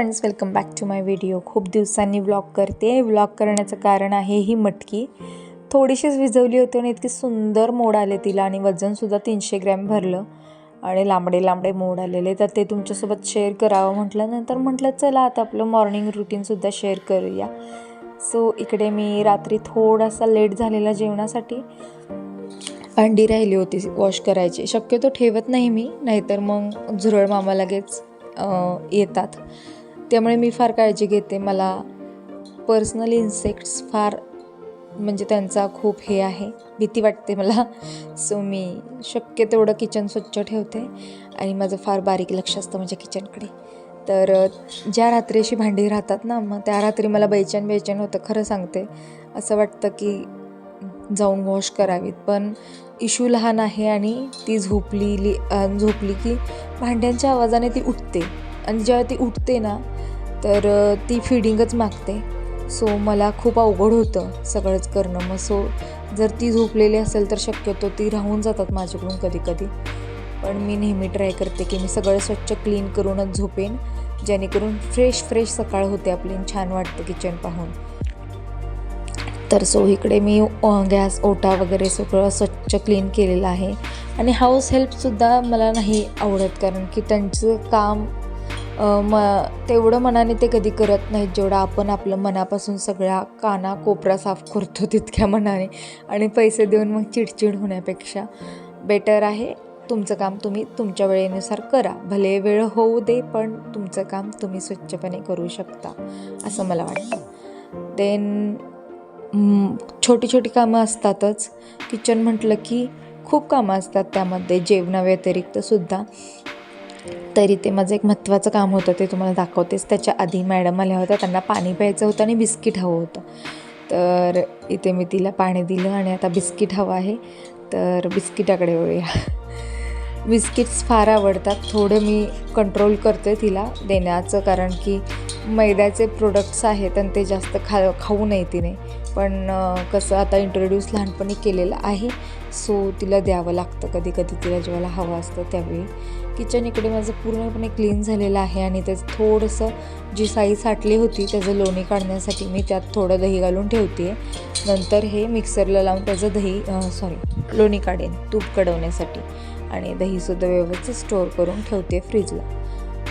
Friends welcome back to my video खूप दिवसांनी vlog करते. व्लॉग करण्याचं कारण आहे ही मटकी. थोडीशीच विजवली होती आणि इतकी सुंदर मोड आले तिला आणि वजनसुद्धा तीनशे ग्रॅम भरलं. आणि लांबडे लांबडे मोड आलेले. तर ते तुमच्यासोबत शेअर करावं म्हटलं नंतर म्हटलं चला आता आपलं मॉर्निंग रुटीनसुद्धा शेअर करूया. सो इकडे मी रात्री थोडासा लेट झालेला जेवणासाठी भांडी राहिली होती वॉश करायची. शक्यतो ठेवत नाही मी नाहीतर मग झुरळ मामा लगेच येतात. त्यामुळे मी फार काळजी घेते. मला पर्सनल इन्सेक्ट्स फार म्हणजे त्यांचा खूप हे आहे. भीती वाटते मला. सो मी शक्य तेवढं किचन स्वच्छ ठेवते आणि माझं फार बारीक लक्ष असतं माझ्या किचनकडे तर ज्या रात्री अशी भांडी राहतात ना मग त्या रात्री मला बेचैन बेचैन होतं खरं सांगते. असं वाटतं की जाऊन वॉश करावीत. पण इशू लहान आहे आणि ती झोपलेली झोपली की भांड्यांच्या आवाजाने ती उठते. आणि जेव्हा ती उठते ना तर ती फिडिंगच मागते. सो मला खूप अवघड होतं सगळंच करणं. मग सो जर ती झोपलेली असेल तर शक्यतो ती राहून जातात माझ्याकडून कधी कधी पण मी नेहमी ट्राय करते की मी सगळं स्वच्छ क्लीन करूनच झोपेन जेणेकरून फ्रेश फ्रेश सकाळ होते आपली छान वाटतं किचन पाहून. तर सो इकडे मी गॅस ओटा वगैरे सगळं स्वच्छ क्लीन केलेलं आहे. आणि हाऊस हेल्पसुद्धा मला नाही आवडत कारण की त्यांचं काम म तेवढं मनाने ते कधी करत नाहीत जेवढं आपण आपलं मनापासून सगळ्या काना कोपरा साफ करतो तितक्या मनाने. आणि पैसे देऊन मग चिडचिड होण्यापेक्षा बेटर आहे. तुमचं काम तुम्ही तुमच्या वेळेनुसार करा. भले वेळ होऊ दे पण तुमचं काम तुम्ही स्वच्छपणे करू शकता असं मला वाटतं. देन छोटी छोटी कामं असतातच. किचन म्हटलं की खूप कामं असतात त्यामध्ये. जेवणाव्यतिरिक्तसुद्धा तरी ते माझं एक महत्त्वाचं काम होतं ते तुम्हाला दाखवतेच त्याच्या आधी मॅडम आल्या होत्या त्यांना पाणी प्यायचं होतं आणि बिस्किट हवं होतं. तर इथे मी तिला पाणी दिलं आणि आता बिस्किट हवं आहे. तर बिस्किटाकडे वळूया. बिस्किट्स फार आवडतात. थोडं मी कंट्रोल करते तिला देण्याचं कारण की मैद्याचे प्रोडक्ट्स आहेत आणि ते जास्त खा खाऊ नये तिने. पण कसं आता इंट्रोड्यूस लहानपणी केलेलं आहे. सो तिला द्यावं लागतं. कधी कधी तिला जेव्हा हवं असतं त्यावेळी. किचन इकडे माझं पूर्णपणे क्लीन झालेलं आहे आणि त्याचं थोडंसं जी साई साठली होती त्याचं लोणी काढण्यासाठी मी त्यात थोडं दही घालून ठेवते. नंतर हे मिक्सरला लावून त्याचं दही सॉरी लोणी काढेन तूप कडवण्यासाठी. आणि दहीसुद्धा व्यवस्थित स्टोअर करून ठेवते फ्रीजला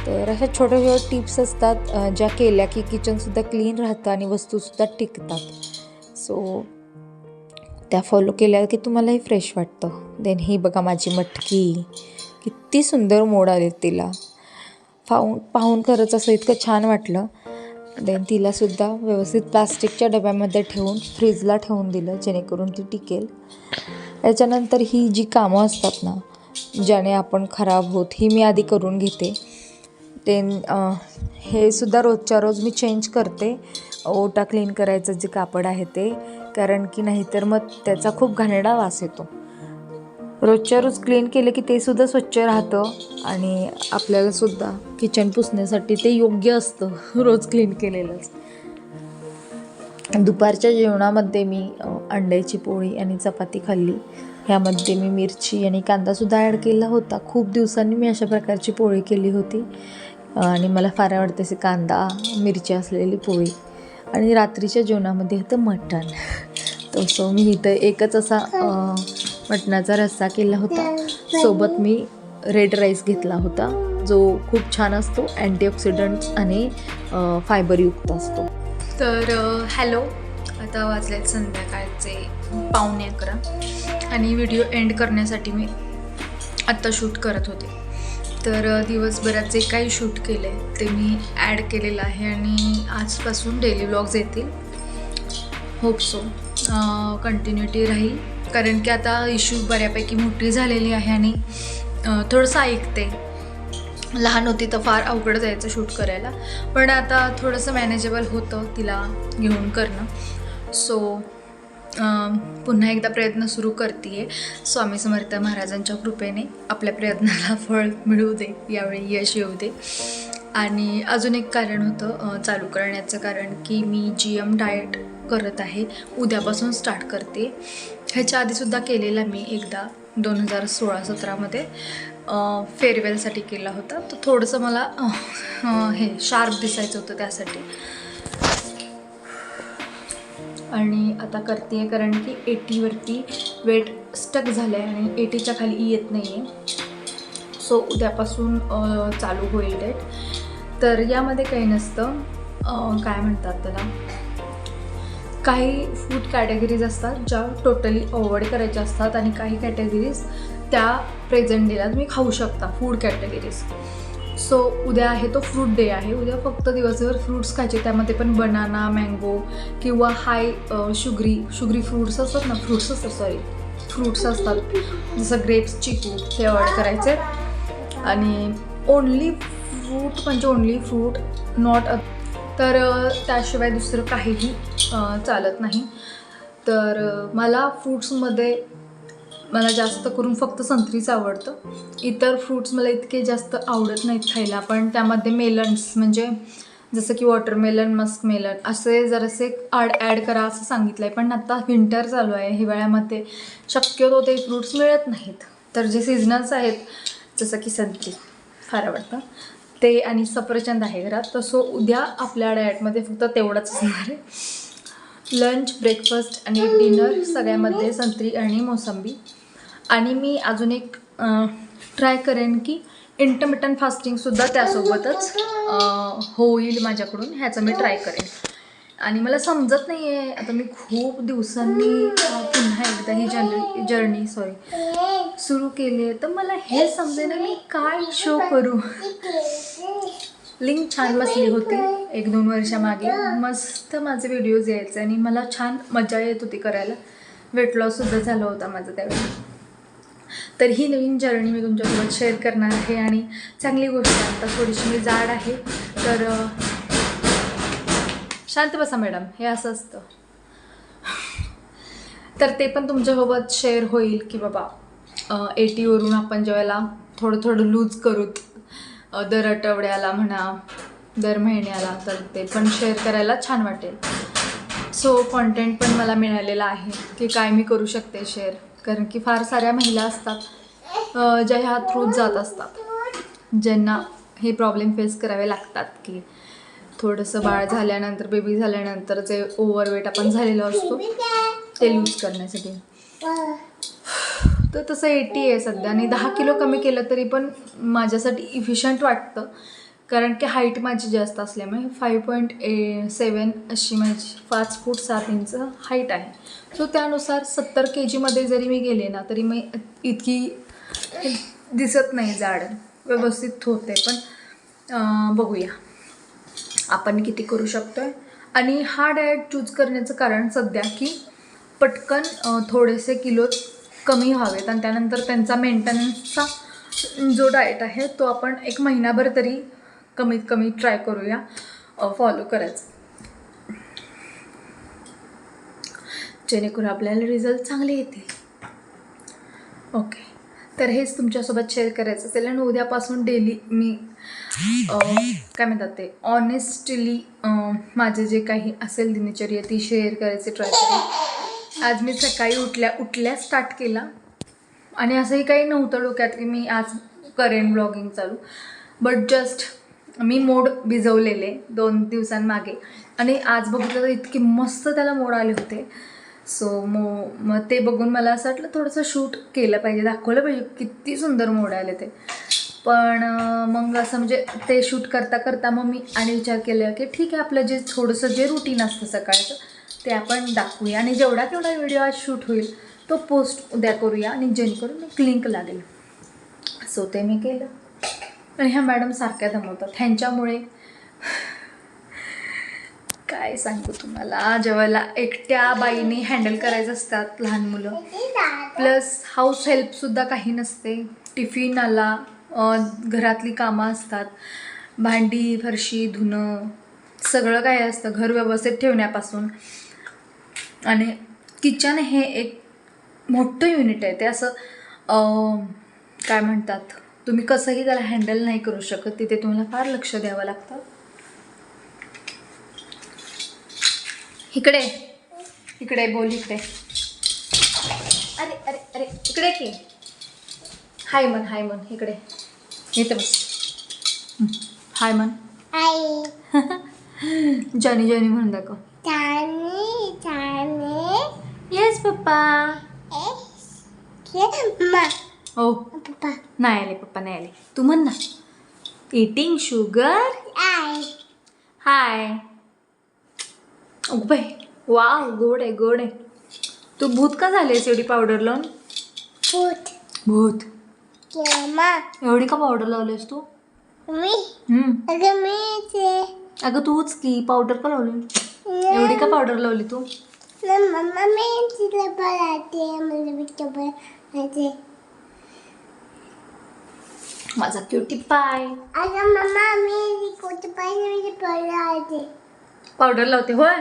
तर अशा छोट्या छोट्या टिप्स असतात ज्या केल्या की किचनसुद्धा क्लीन राहतं आणि वस्तूसुद्धा टिकतात. सो त्या फॉलो केल्या की तुम्हालाही फ्रेश वाटतं. देन ही बघा माझी मटकी. किती सुंदर मोड आले तिला. पाहून पाहून खरंच असं इतकं छान वाटलं. देन तिलासुद्धा व्यवस्थित प्लास्टिकच्या डब्यामध्ये ठेवून फ्रीजला ठेवून दिलं जेणेकरून ती टिकेल. याच्यानंतर ही जी कामं असतात ना ज्याने आपण खराब होत ही मी आधी करून घेते. देन हे सुद्धा रोजच्या रोज मी चेंज करते. ओटा क्लीन करायचं जे कापड आहे ते. कारण की नाहीतर मग त्याचा खूप घाणेरडा वास येतो. रोजच्या रोज क्लीन केले की ते सुद्धा स्वच्छ राहतं आणि आपल्याला सुद्धा किचन पुसण्यासाठी ते योग्य असतं रोज क्लीन केलेलंच. दुपारच्या जेवणामध्ये मी अंड्याची पोळी आणि चपाती खाल्ली. ह्यामध्ये मी मिरची आणि कांदासुद्धा ॲड केला होता. खूप दिवसांनी मी अशा प्रकारची पोळी केली होती. आणि मला फार आवडते असे कांदा मिरची असलेली पोळी. आणि रात्रीच्या जेवणामध्ये होतं मटण. तसं मी इथं एकच असा मटणाचा रस्सा केला होता. सोबत मी रेड राईस घेतला होता जो खूप छान असतो अँटीऑक्सिडंट्स आणि फायबरयुक्त असतो. तर हॅलो आता वाजलेत संध्याकाळचे पावणे अकरा आणि व्हिडिओ एंड करण्यासाठी मी आत्ता शूट करत होते. तर दिवसभरात जे काही शूट केलं आहे ते मी ॲड केलेलं आहे आणि आजपासून डेली व्लॉग्स येतील. होप सो कंटिन्युटी राहील. कारण की आता इशू बऱ्यापैकी मोठी झालेली आहे आणि थोडंसं ऐकते. लहान होती तर फार अवघड जायचं शूट करायला. पण आता थोडंसं मॅनेजेबल होतं तिला घेऊन करणं. सो पुन्हा एकदा प्रयत्न सुरू करते आहे स्वामी समर्थ महाराजांच्या कृपेने आपल्या प्रयत्नाला फळ मिळू दे. यावेळी यश येऊ दे. आणि अजून एक कारण होतं चालू करण्याचं कारण की मी जी एम डाएट करत आहे उद्यापासून स्टार्ट करते. ह्याच्या आधीसुद्धा केलेला मी एकदा दोन हजार सोळा सतरामध्ये फेअरवेलसाठी केला होता. तर थोडंसं मला हे शार्प दिसायचं होतं त्यासाठी. आणि आता करते कारण की एटीवरती वेट स्टक झालं आहे आणि एटीच्या खाली येत नाही आहे सो उद्यापासून चालू होईल डेट. तर यामध्ये काही नसतं. काय म्हणतात त्याला? काही फूड कॅटेगरीज असतात ज्या टोटली अवॉइड करायच्या असतात आणि काही कॅटेगरीज त्या प्रेझेंट डेला तुम्ही खाऊ शकता फूड कॅटेगरीज सो उद्या आहे तो फ्रूट डे आहे. उद्या फक्त दिवसभर फ्रूट्स खायचे. त्यामध्ये पण बनाना मँगो किंवा हाय शुगरी शुगरी फ्रूट्स असतात ना फ्रूट्स असतात सॉरी फ्रूट्स असतात. जसं ग्रेप्स चिकू ते अवॉइड करायचे. आणि ओनली फ्रूट म्हणजे ओनली फ्रूट नॉट अ तर त्याशिवाय दुसरं काहीही चालत नाही. तर मला फ्रूट्समध्ये मला जास्त करून फक्त संत्रीच आवडतं. इतर फ्रूट्स मला इतके जास्त आवडत नाहीत खायला पण त्यामध्ये मेलन्स म्हणजे जसं की वॉटरमेलन मस्कमेलन असे जरासे आड ॲड करा असं सांगितलं आहे पण आता विंटर चालू आहे. हिवाळ्यामध्ये शक्यतो ते फ्रूट्स मिळत नाहीत. तर जे सीझनल्स आहेत जसं की संत्री फार आवडतं. ते आणि सफरचंद आहे घरात तर सो उद्या आपल्या डायटमध्ये फक्त तेवढंच असणार आहे. लंच ब्रेकफास्ट आणि डिनर सगळ्यामध्ये संत्री आणि मोसंबी. आणि मी अजून एक ट्राय करेन की इंटरमिटन फास्टिंगसुद्धा त्यासोबतच होईल माझ्याकडून ह्याचं मी ट्राय करेन. आणि मला समजत नाही आहे आता मी खूप दिवसांनी पुन्हा एकदा ही जर्नी जर्नी सॉरी सुरू केली आहे. तर मला हे समजेना मी काय शो करू? लिंक छान बसली होती. एक दोन वर्षामागे मस्त माझे व्हिडिओज यायचे आणि मला छान मजा येत होती करायला. वेट लॉससुद्धा झाला होता माझा त्यावेळी. तर ही नवीन जर्नी मी तुमच्यासोबत शेअर करणार आहे आणि चांगली गोष्ट आहे. आता थोडीशी मी जाड आहे. तर शांत बसा मॅडम हे असं असतं. तर ते पण तुमच्यासोबत शेअर होईल की बाबा. एटीवरून आपण ज्यावेळेला थोडं थोडं लूज करूत दर आठवड्याला म्हणा दर महिन्याला तर ते पण शेअर करायला छान वाटेल. सो कॉन्टेंट पण मला मिळालेलं आहे की काय मी करू शकते शेअर कारण की फार साऱ्या महिला असतात ज्या ह्या थ्रूच जात असतात. ज्यांना हे प्रॉब्लेम फेस करावे लागतात की थोडंसं बाळ झाल्यानंतर बेबी झाल्यानंतर जे ओव्हरवेट आपण झालेलो असतो ते लूज करण्यासाठी. तर तसं एटी आहे सध्या. आणि दहा किलो कमी केलं तरी पण माझ्यासाठी इफिशियंट वाटतं. कारण की हाईट माझी जास्त असल्यामुळे फाईव्ह पॉईंट ए सेवन अशी माझी पाच फूट सात इंच हाईट आहे. सो त्यानुसार सत्तर के जीमध्ये जरी मी गेले ना तरी मी इतकी दिसत नाही जाड व्यवस्थित होते पण बघूया. आपण किती करू शकतो आहे आणि हा डाएट चूज करण्याचं कारण सध्या की पटकन थोडेसे किलो कमी व्हावेत आणि त्यानंतर त्यांचा मेंटेनन्सचा जो डाएट आहे तो आपण एक महिनाभर तरी कमीत कमी ट्राय करूया फॉलो करायचं. जेणेकरून आपल्याला रिझल्ट चांगले येतील. ओके तर हेच तुमच्यासोबत शेअर करायचं असेल आणि उद्यापासून डेली मी काय म्हणतात ते ऑनेस्टली माझे जे काही असेल दिनचर्या ती शेअर करायचे ट्राय करेन. आज मी सकाळी उठल्या उठल्या स्टार्ट केला. आणि असंही काही नव्हतं डोक्यात की मी आज करेन ब्लॉगिंग चालू. बट जस्ट मी मोड भिजवलेले दोन दिवसांमागे. आणि आज बघितलं तर इतके मस्त त्याला मोड आले होते. सो मो मग ते बघून मला असं वाटलं थोडंसं शूट केलं पाहिजे दाखवलं पाहिजे किती सुंदर मोड आले ते. पण मग असं म्हणजे ते शूट करता करता मग मी आणि विचार केला की ठीक आहे आपलं जे थोडंसं जे रुटीन असतं सकाळचं ते आपण दाखवूया. आणि जेवढा तेवढा व्हिडिओ आज शूट होईल तो पोस्ट उद्या करूया आणि जेणेकरून एक लिंक लागेल. सो ते मी केलं. आणि ह्या मॅडम सारख्या दमवतात. ह्यांच्यामुळे काय सांगू तुम्हाला? जेव्हा एकट्या बाईने हँडल करायचं असतात लहान मुलं. प्लस हाऊस हेल्पसुद्धा काही नसते. टिफिन आला घरातली कामं असतात. भांडी फरशी धुणं सगळं काय असतं. घर व्यवस्थित ठेवण्यापासून. आणि किचन हे एक मोठं युनिट आहे. ते असं काय म्हणतात? तुम्ही कसंही त्याला हँडल नाही करू शकत. तिथे तुम्हाला फार लक्ष द्यावं लागतं. इकडे. इकडे बोल इकडे. अरे अरे अरे इकडे की? हाय मन हाय मन इकडे. इथं बस. हाय मन आई. जॉनी जॉनी म्हणून दाखव. Yes papa? पप्पा. नाही आले पप्पा नाही आले. तू म्हण ना. इटिंग शुगर हाय बाई वाव गोड आहे गोड आहे. तू भूत का झालीस एवढी पावडर लावून? भूत. केमा एवढी का पावडर लावलीस तू? मी. अगं मी ते अगं तूच की पावडर का लावली? एवढी का पावडर लावली तू? मम्मा मी तिला पळाते म्हणजे बिट्ट पळाते माझा क्युटी पाय अगं मम्मा मी कोणतं पाहिजे मी पळाते पावडर लावते होय?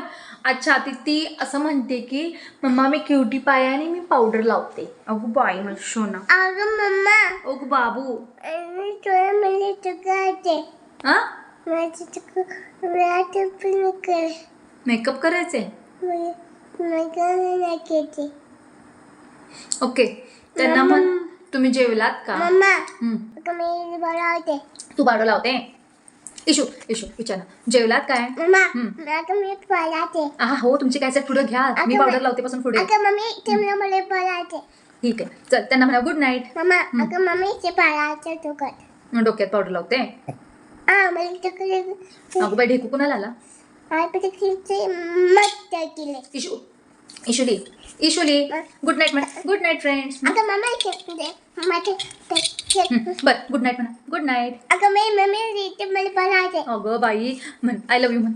अच्छा ती ती असं म्हणते की मम्मा मी क्युटी पाय आणि मी पावडर लावते. अगो बाई मला शोना अगं मम्मा. अगो बाबू. मी तुला म्हणजे चुकायचे हा? माझी चुक मला पण कर मेकअप करायचे मला ओके त्यांना म्हण तुम्ही जेवलात का? हम्म. तू पावडर लावते इशू इशू विचार. जेवलात काय? हा हो तुमची काय पुढे घ्या. मी अगं पावडर बाई. लावते पासून पुढे. ठीक आहे. चल त्यांना म्हणा गुड नाईट कर. डोक्यात पावडर लावते. अगो बाई ढेकू कुणाला आला? इशू इशुली इशुली गुड नाईट म्हणा गुड नाईट फ्रेंड्स अगं मम्मा इथे माझे बर गुड नाईट म्हणा गुड नाईट अगं मी मम्मी इथे मला पळायचे अगं बाई म्हण आय लव्ह यू म्हण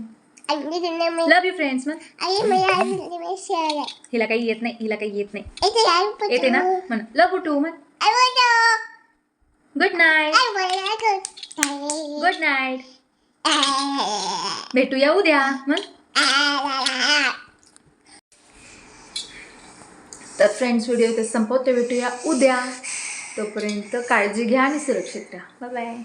लव्ह यू फ्रेंड्स म्हण आई मला आई मी शेअर आहे हिला काही येत नाही। हिला काही येत नाही आई पण येते ना म्हण लव्ह टू म्हण गुड नाईट गुड नाईट भेटूया उद्या मग तर फ्रेंड्स व्हिडिओ इथे संपवते भेटूया उद्या. तोपर्यंत काळजी घ्या आणि सुरक्षित राहा. बाय